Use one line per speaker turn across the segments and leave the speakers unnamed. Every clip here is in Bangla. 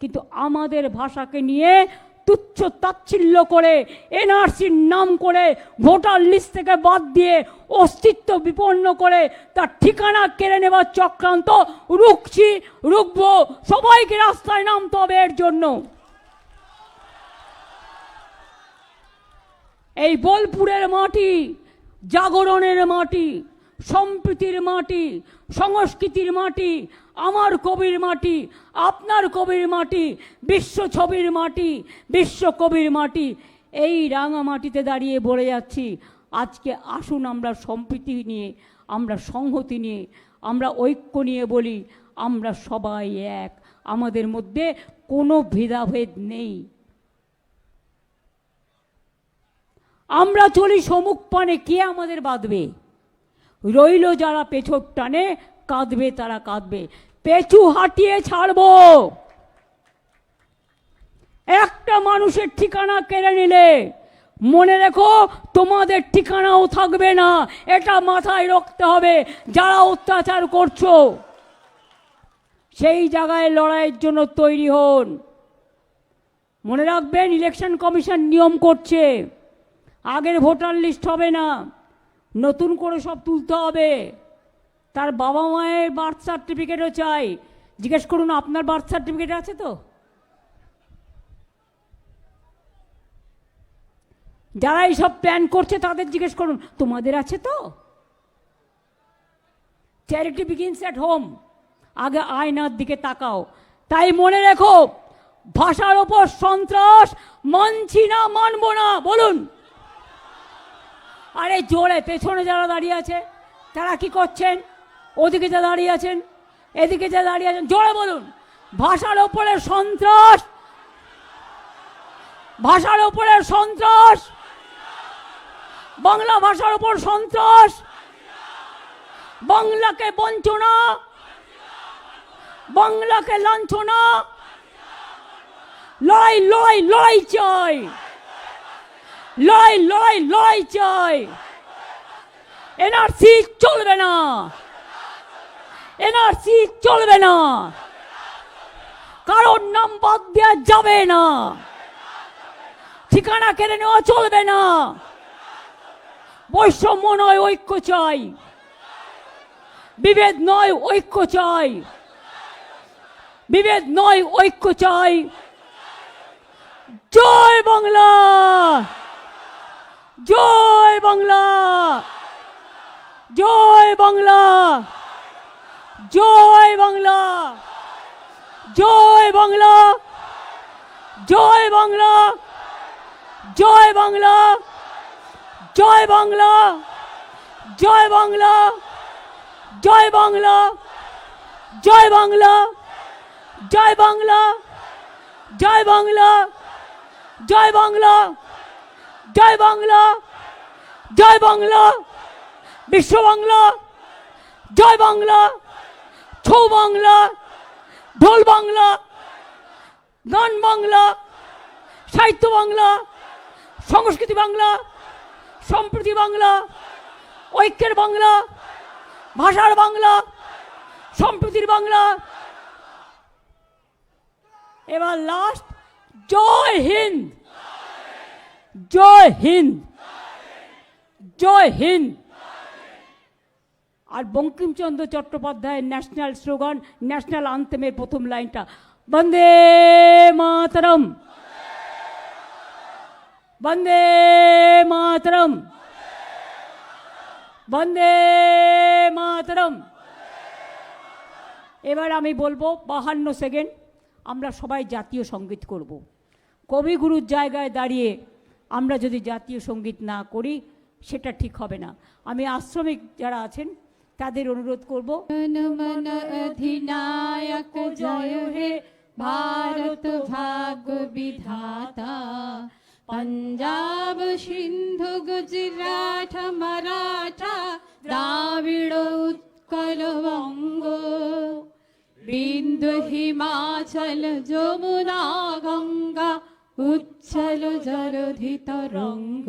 কিন্তু আমাদের ভাষাকে নিয়ে তুচ্ছ তাচ্ছিল্য করে এনআরসির নাম করে, ভোটার লিস্ট থেকে বাদ দিয়ে অস্তিত্ব বিপন্ন করে, তার ঠিকানা কেড়ে নেবার চক্রান্ত রুখছি, রুখবো। সবাইকে রাস্তায় নামতে হবে এর জন্য। এই বোলপুরের মাটি, জাগরণের মাটি, সম্প্রীতির মাটি, সংস্কৃতির মাটি আমার কবির মাটি, আপনার কবির মাটি, বিশ্ব ছবির মাটি, বিশ্ব কবির মাটি। এই রাঙা মাটিতে দাঁড়িয়ে বলে যাচ্ছি, আজকে আসুন আমরা সম্প্রীতি নিয়ে, আমরা সংহতি নিয়ে, আমরা ঐক্য নিয়ে বলি, আমরা সবাই এক। আমাদের মধ্যে কোনো ভেদাভেদ নেই। আমরা চলি সমুখ পানে, কে আমাদের বাঁধবে? রইল যারা পেছর টানে, কাঁদবে তারা কাঁদবে। পেছু হাঁটিয়ে ছাড়বো। একটা মানুষের ঠিকানা কেড়ে নিলে, মনে রেখো তোমাদের ঠিকানাও থাকবে না, এটা মাথায় রাখতে হবে যারা অত্যাচার করছ। সেই জায়গায় লড়াইয়ের জন্য তৈরি হন। মনে রাখবেন ইলেকশন কমিশন নিয়ম করছে। আগের ভোটার লিস্ট হবে না, নতুন করে সব তুলতে হবে। তার বাবা মায়ের বার্থ সার্টিফিকেটও চাই। জিজ্ঞেস করুন, আপনার বার্থ সার্টিফিকেট আছে তো? যারা এইসব প্ল্যান করছে, তাদের জিজ্ঞেস করুন, তোমাদের আছে তো? চ্যারিটি বিগিনস অ্যাট হোম আগে আয়নার দিকে তাকাও। তাই মনে রেখো, ভাষার ওপর সন্ত্রাস মানছি না, মানবো না, বলুন। আরে জোরে, পেছনে যারা দাঁড়িয়ে আছে, তারা কি করছেন? ওদিকে যা দাঁড়িয়ে আছেন, এদিকে যা দাঁড়িয়ে আছেন, জোরে বলুন। ভাষার ওপরে সন্ত্রাস। ভাষার ওপরে সন্ত্রাস। বাংলা ভাষার ওপর সন্ত্রাস। বাংলাকে বঞ্চনা বাংলাকে লাঞ্ছনা লড়াই লড়াই লড়াই চাই। লড়াই লড়াই লড়াই চাই। এনআরসি চলবে না। এনআরসি চলবে না। কারোর নাম বাদ দেওয়া যাবে না। ঠিকানা কেড়ে নেওয়া চলবে না। বৈষম্য নয়, ঐক্য চাই। বিভেদ নয়, ঐক্য চাই। বিভেদ নয়, ঐক্য চাই। জয় বাংলা! জয় বাংলা! জয় বাংলা! জয় বাংলা জয় বাংলা জয় বাংলা জয় বাংলা জয় বাংলা জয় বাংলা জয় বাংলা জয় বাংলা জয় বাংলা জয় বাংলা জয় বাংলা জয় বাংলা জয় বাংলা বিশ্ব বাংলা জয় বাংলা ছৌ বাংলা, ঢোল বাংলা, গান বাংলা, সাহিত্য বাংলা, সংস্কৃতি বাংলা, সম্প্রীতি বাংলা, ঐক্যের বাংলা, ভাষার বাংলা, সম্প্রীতির বাংলা। এবার লাস্ট জয় হিন্দ জয় হিন্দ জয় হিন্দ। আর বঙ্কিমচন্দ্র চট্টোপাধ্যায়ের ন্যাশনাল স্লোগান ন্যাশনাল আন্তেমের প্রথম লাইনটা, বন্দে মাতরম। বন্দে মাতরম। বন্দে মাতরম। এবার আমি বলব, বাহান্ন সেকেন্ড, আমরা সবাই জাতীয় সংগীত করব। কবিগুরুর জায়গায় দাঁড়িয়ে আমরা যদি জাতীয় সংগীত না করি, সেটা ঠিক হবে না। আমি আশ্রমিক যারা আছেন তাদের অনুরোধ করব।
মন অধিনায়ক, জয় হে ভারত ভাগ বিধাতা। পঞ্জাব সিন্ধু গুজরাট মারাঠা দ্রাবিড় উৎকল বঙ্গ। বিন্দু হিমাচল যমুনা গঙ্গা উচ্ছল জলধিত রঙ্গ।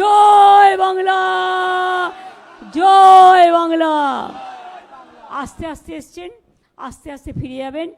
জয় বাংলা জয় বাংলা। আস্তে আস্তে এসছেন আস্তে আস্তে ফিরে যাবেন।